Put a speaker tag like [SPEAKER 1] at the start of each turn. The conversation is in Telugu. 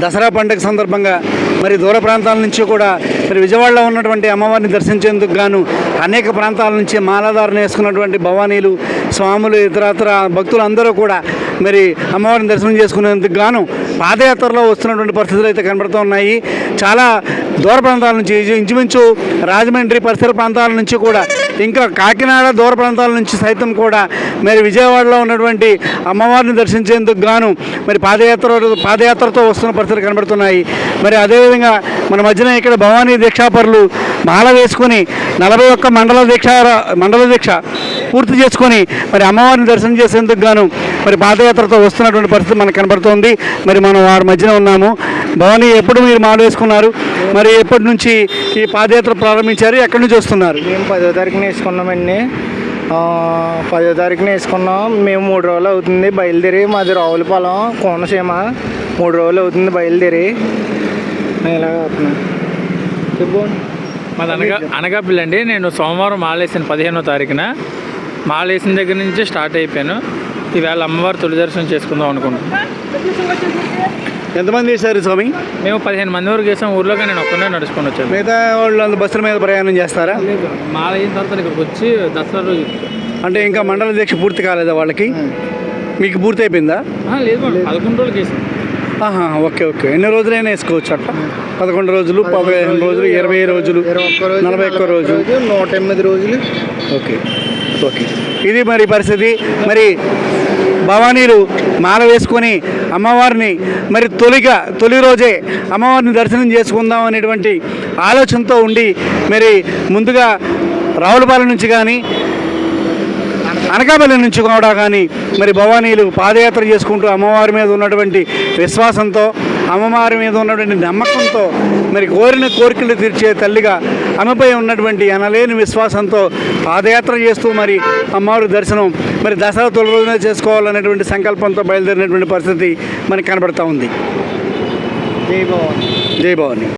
[SPEAKER 1] దసరా పండుగ సందర్భంగా మరి దూర ప్రాంతాల నుంచి కూడా మరి విజయవాడలో ఉన్నటువంటి అమ్మవారిని దర్శించేందుకు గాను అనేక ప్రాంతాల నుంచి మాలాధారణ వేసుకున్నటువంటి భవానీలు స్వాములు ఇతరత్ర భక్తులు అందరూ కూడా మరి అమ్మవారిని దర్శనం చేసుకునేందుకు గాను పాదయాత్రలో వస్తున్నటువంటి పరిస్థితులు అయితే కనబడుతూ ఉన్నాయి. చాలా దూర ప్రాంతాల నుంచి ఇంచు- ఇంచుమించు రాజమండ్రి పరిసర ప్రాంతాల నుంచి కూడా ఇంకా కాకినాడ దూర ప్రాంతాల నుంచి సైతం కూడా మరి విజయవాడలో ఉన్నటువంటి అమ్మవారిని దర్శించేందుకు గాను మరి పాదయాత్ర పాదయాత్రతో వస్తున్న పరిస్థితులు కనబడుతున్నాయి. మరి అదేవిధంగా మన మధ్యన ఇక్కడ భవానీ దీక్షాపరులు మాల వేసుకొని నలభై ఒక్క మండల దీక్ష మండల దీక్ష పూర్తి చేసుకొని మరి అమ్మవారిని దర్శనం చేసేందుకు గాను మరి పాదయాత్రతో వస్తున్నటువంటి పరిస్థితి మనకు కనబడుతోంది. మరి మనం వారి మధ్యన ఉన్నాము. భవానీ ఎప్పుడు మీరు మాల వేసుకున్నారు? మరి ఎప్పటి నుంచి ఈ పాదయాత్ర ప్రారంభించారు? ఎక్కడి నుంచి వస్తున్నారు?
[SPEAKER 2] మేము పదో తారీఖున వేసుకున్నామండి ఆ, పదో తారీఖున వేసుకున్నాం. మేము మూడు రోజులు అవుతుంది బయలుదేరి మాది రావులపాలెం కోనసీమ. మూడు రోజులు అవుతుంది బయలుదేరి. ఇలా అవుతున్నాం చెప్పు.
[SPEAKER 3] మాది అనగా అనకాపల్లి అండి. నేను సోమవారం మాలేసిన పదిహేనో తారీఖున. మాలేసిన దగ్గర నుంచి స్టార్ట్ అయిపోయాను. ఈవేళ అమ్మవారి తొలి దర్శనం చేసుకుందాం అనుకుంటున్నాను
[SPEAKER 1] ఎంతమంది చేశారు స్వామి?
[SPEAKER 3] మేము పదిహేను మంది వరకు చేసాం. ఊర్లోకి నేను ఒక్కనే నడుచుకొని వచ్చాను.
[SPEAKER 1] మిగతా వాళ్ళు బస్సుల మీద ప్రయాణం చేస్తారా?
[SPEAKER 3] మాల అయిన తర్వాత ఇక్కడికి వచ్చి దసరా రోజు
[SPEAKER 1] అంటే ఇంకా మండల దీక్ష పూర్తి కాలేదా వాళ్ళకి? మీకు పూర్తి అయిపోయిందా?
[SPEAKER 3] ఆ, లేదు పదకొండు రోజులకి వేసాం
[SPEAKER 1] ఆహా ఓకే ఓకే. ఎన్ని రోజులైనా వేసుకోవచ్చు అట్లా? పదకొండు రోజులు పదిహేను రోజులు ఇరవై రోజులు నలభై ఒక్క రోజు
[SPEAKER 2] నూట ఎనిమిది రోజులు.
[SPEAKER 1] ఓకే. ఓకే. ఇది మరి పరిస్థితి. మరి భవానీలు మాల వేసుకొని అమ్మవారిని మరి తొలిగా తొలి రోజే అమ్మవారిని దర్శనం చేసుకుందాం అనేటువంటి ఆలోచనతో ఉండి మరి ముందుగా రావులపాలెం నుంచి కానీ అనకాపల్లి నుంచి కూడా కానీ మరి భవానీలు పాదయాత్ర చేసుకుంటూ అమ్మవారి మీద ఉన్నటువంటి విశ్వాసంతో అమ్మవారి మీద ఉన్నటువంటి నమ్మకంతో మరి కోరిన కోరికలు తీర్చే తల్లిగా ఆమెపై ఉన్నటువంటి అనలేని విశ్వాసంతో పాదయాత్ర చేస్తూ మరి అమ్మవారి దర్శనం మరి దసరా తొలి రోజున చేసుకోవాలనేటువంటి సంకల్పంతో బయలుదేరినటువంటి పరిస్థితి మనకి కనబడతా ఉంది.
[SPEAKER 2] జై భవాని.
[SPEAKER 1] జై భవాని.